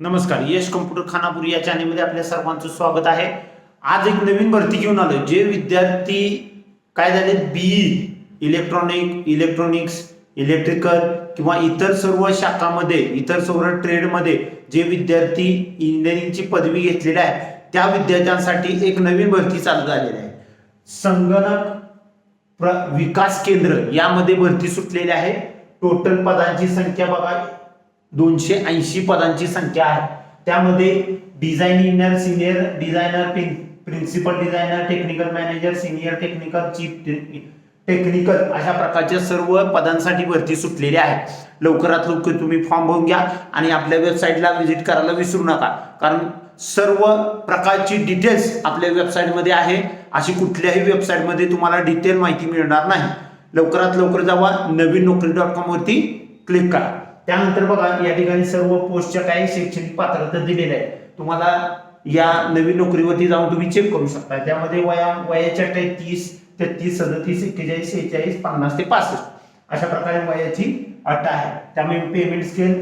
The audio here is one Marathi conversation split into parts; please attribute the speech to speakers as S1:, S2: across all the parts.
S1: नमस्कार यश कम्प्युटर खानापूर या चॅनेलमध्ये आपल्या सर्वांचं स्वागत आहे. आज एक नवीन भरती घेऊन आलो जे विद्यार्थी काय झाले? बीई इलेक्ट्रॉनिक इलेक्ट्रॉनिक्स इलेक्ट्रिकल किंवा इतर सर्व शाखामध्ये इतर सर्व ट्रेडमध्ये जे विद्यार्थी इंजिनिअरिंगची पदवी घेतलेली आहे त्या विद्यार्थ्यांसाठी एक नवीन भरती चालू झालेली आहे. संगणक प्र विकास केंद्र यामध्ये भरती सुटलेली आहे. टोटल पदांची संख्या बघा दोनशे ऐंशी पदांची संख्या आहे. त्यामध्ये design engineer senior designer principal designer technical manager senior technical chief technical अशा प्रकारच्या सर्व पदांसाठी भरती सुटलेली आहे. लवकरात लवकर तुम्ही फॉर्म भरून घ्या आणि आपल्या वेबसाईटला व्हिजिट करायला विसरू नका. कारण सर्व प्रकारची डिटेल्स आपल्या वेबसाईटमध्ये आहे. अशी कुठल्याही वेबसाईटमध्ये तुम्हाला डिटेल माहिती मिळणार नाही. लवकरात लवकर जावा. नवीन नोकरी डॉट कॉमवरती क्लिक करा. त्यानंतर बघा या ठिकाणी सर्व पोस्टच्या काही शैक्षणिक पात्रता दिलेल्या आहे तुम्हाला या नवीन नोकरीवरती जाऊन तुम्ही चेक करू शकता. त्यामध्ये वया वयाच्या अट तीस तेहतीस सदतीस एक्केचाळीस शेहेचाळीस पन्नास ते पासष्ट अशा प्रकारे वयाची अट आहे. त्यामुळे पेमेंट स्केल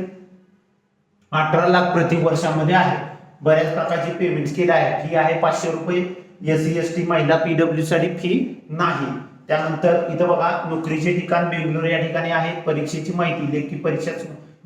S1: अठरा लाख प्रति वर्षामध्ये आहे. बऱ्याच प्रकारची पेमेंट स्केल आहे. फी आहे पाचशे रुपये. एस सी एस टी महिला पीडब्ल्यू साठी फी नाही. त्यानंतर इथं बघा नोकरीचे ठिकाण बेंगलोर या ठिकाणी आहे परीक्षेची माहिती लेखी परीक्षा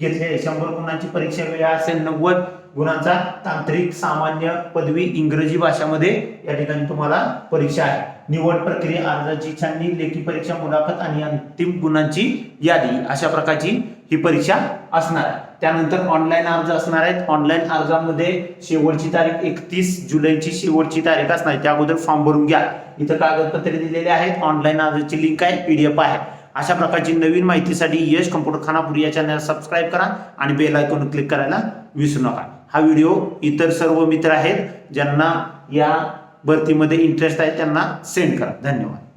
S1: घेतली. आहे शंभर गुणांची परीक्षा वेळ असेल नव्वद गुणांचा तांत्रिक सामान्य पदवी इंग्रजी भाषामध्ये या ठिकाणी तुम्हाला परीक्षा आहे. निवड प्रक्रिया अर्जाची छाननी लेखी परीक्षा मुलाखत आणि अंतिम गुणांची यादी अशा प्रकारची ही परीक्षा असणार आहे. त्यानंतर ऑनलाईन अर्ज असणार आहेत. ऑनलाईन अर्जामध्ये शेवटची तारीख एकतीस जुलैची शेवटची तारीख असणार आहे. त्या अगोदर फॉर्म भरून घ्या. इथं कागदपत्रे दिलेले आहेत. ऑनलाईन अर्जाची लिंक आहे. पीडीएफ आहे. अशा प्रकारची नवीन माहितीसाठी यश कम्प्युटर खानापूर या चॅनल सबस्क्राईब करा आणि बेल आयकॉन क्लिक करायला विसरू नका. हा व्हिडिओ इतर सर्व मित्र आहेत. ज्यांना या भरतीमध्ये इंटरेस्ट आहे त्यांना सेंड करा. धन्यवाद.